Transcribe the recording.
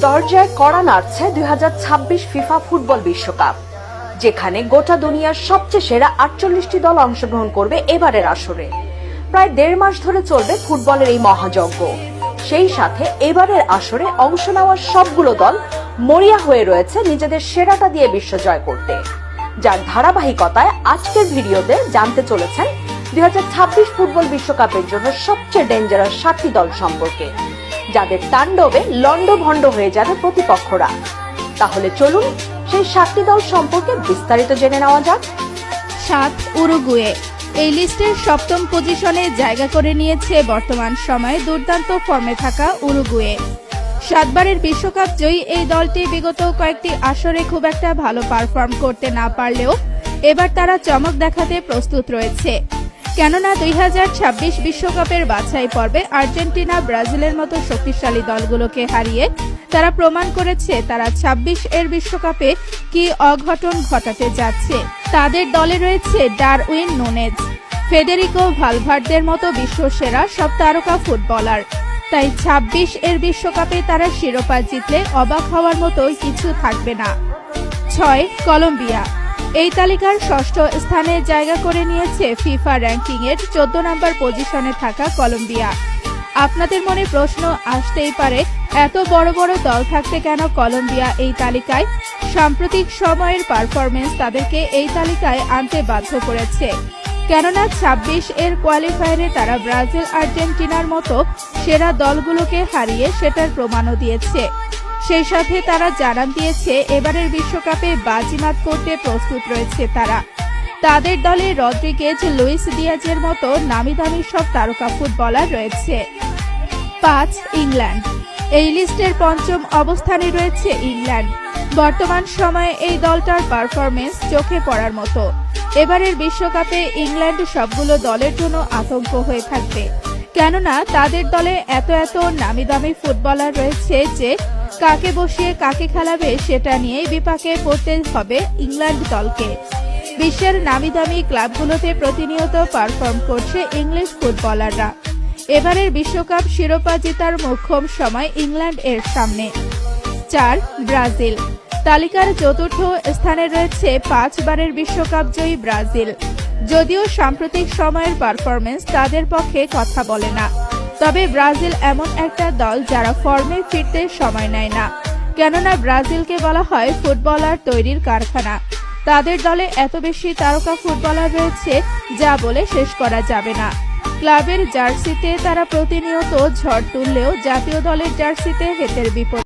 দরজায় কড়া নাড়ছে দুই ফিফা ফুটবল বিশ্বকাপ, যেখানে গোটা দুনিয়ার সবচেয়ে সেরা আটচল্লিশটি দল অংশগ্রহণ করবে এবারের আসরে। প্রায় দেড় মাস ধরে চলবে ফুটবলের এই মহাযজ্ঞ। সেই সাথে এবারের আসরে অংশ নেওয়ার সবগুলো দল মরিয়া হয়ে রয়েছে নিজেদের সেরাটা দিয়ে বিশ্ব জয় করতে। যার ধারাবাহিকতায় আজকের ভিডিওতে জানতে চলেছেন দুই হাজার ছাব্বিশ ফুটবল বিশ্বকাপের জন্য সবচেয়ে ডেঞ্জারাস সাতটি দল সম্পর্কে। যাদের তাণ্ডবে লন্ডভন্ড হয়ে যাবে প্রতিপক্ষরা। তাহলে চলুন সেই সাতটি দল সম্পর্কে বিস্তারিত জেনে নেওয়া যাক। সাত উরুগুয়ে। এই লিস্টের সপ্তম পজিশনে জায়গা করে নিয়েছে বর্তমান সময়ে দুর্দান্ত ফর্মে থাকা উরুগুয়ে। সাতবারের বিশ্বকাপ জয়ী এই দলটি বিগত কয়েকটি আসরে খুব একটা ভালো পারফর্ম করতে না পারলেও এবার তারা চমক দেখাতে প্রস্তুত রয়েছে। কেননা দুই বিশ্বকাপের বাছাই পর্বে আর্জেন্টিনা ব্রাজিলের মতো শক্তিশালী দলগুলোকে হারিয়ে তারা প্রমাণ করেছে তারা ২৬ এর বিশ্বকাপে কি অঘটন ঘটাতে যাচ্ছে। তাদের দলে রয়েছে ডারউইন নুনেজ, ফেডেরিকো ভালভার্দের মতো বিশ্বসেরা সব তারকা ফুটবলার। তাই ২৬ এর বিশ্বকাপে তারা শিরোপা জিতলে অবাক হওয়ার মতো কিছু থাকবে না। ছয়, কলম্বিয়া। এই তালিকার ষষ্ঠ স্থানে জায়গা করে নিয়েছে ফিফা র্যাঙ্কিং এর চোদ্দ নম্বর পজিশনে থাকা কলম্বিয়া। আপনাদের মনে প্রশ্ন আসতেই পারে, এত বড় বড় দল থাকতে কেন কলম্বিয়া এই তালিকায়? সাম্প্রতিক সময়ের পারফরমেন্স তাদেরকে এই তালিকায় আনতে বাধ্য করেছে। কেননা ২৬ এর কোয়ালিফায়ারে তারা ব্রাজিল আর্জেন্টিনার মতো সেরা দলগুলোকে হারিয়ে সেটার প্রমাণও দিয়েছে। সেই সাথে তারা জানান দিয়েছে, এবারের বিশ্বকাপে বাজিমাত করতে প্রস্তুত রয়েছে তারা। তাদের দলে রদ্রিগেজ, লুইস দিয়াজের মতো নামি দামি সব তারকা ফুটবলার রয়েছে। পাঁচ, ইংল্যান্ড। এই লিস্টের পঞ্চম অবস্থানে রয়েছে ইংল্যান্ড। বর্তমান সময়ে এই দলটার পারফরমেন্স চোখে পড়ার মতো। এবারের বিশ্বকাপে ইংল্যান্ড সবগুলো দলের জন্য আতঙ্ক হয়ে থাকবে। কেননা, তাদের দলে এত এত নামি দামি ফুটবলার রয়েছে যে কাকে বসিয়ে কাকে খেলাবে সেটা নিয়েই বিপাকে পড়তে হবে ইংল্যান্ড দলকে। বিশ্বের নামি দামি ক্লাবগুলোতে প্রতিনিয়ত পারফর্ম করছে ইংলিশ ফুটবলাররা। এবারের বিশ্বকাপ শিরোপা জেতার মোক্ষম সময় ইংল্যান্ড এর সামনে। চার, ব্রাজিল। তালিকার চতুর্থ স্থানে রয়েছে পাঁচবারের বিশ্বকাপ জয়ী ব্রাজিল। যদিও সাম্প্রতিক সময়ের পারফরমেন্স তাদের পক্ষে কথা বলে না। তবে ব্রাজিল এমন একটা দল যারা ফর্মে ফিরতে সময় নেয় না। কেননা ব্রাজিলকে বলা হয় ফুটবলার তৈরির কারখানা। তাদের দলে এত বেশি তারকা ফুটবলার রয়েছে যা বলে শেষ করা যাবে না। ক্লাবের জার্সিতে তারা প্রতিনিয়ত ঝড় তুললেও জাতীয় দলের জার্সিতে হেতের বিপদ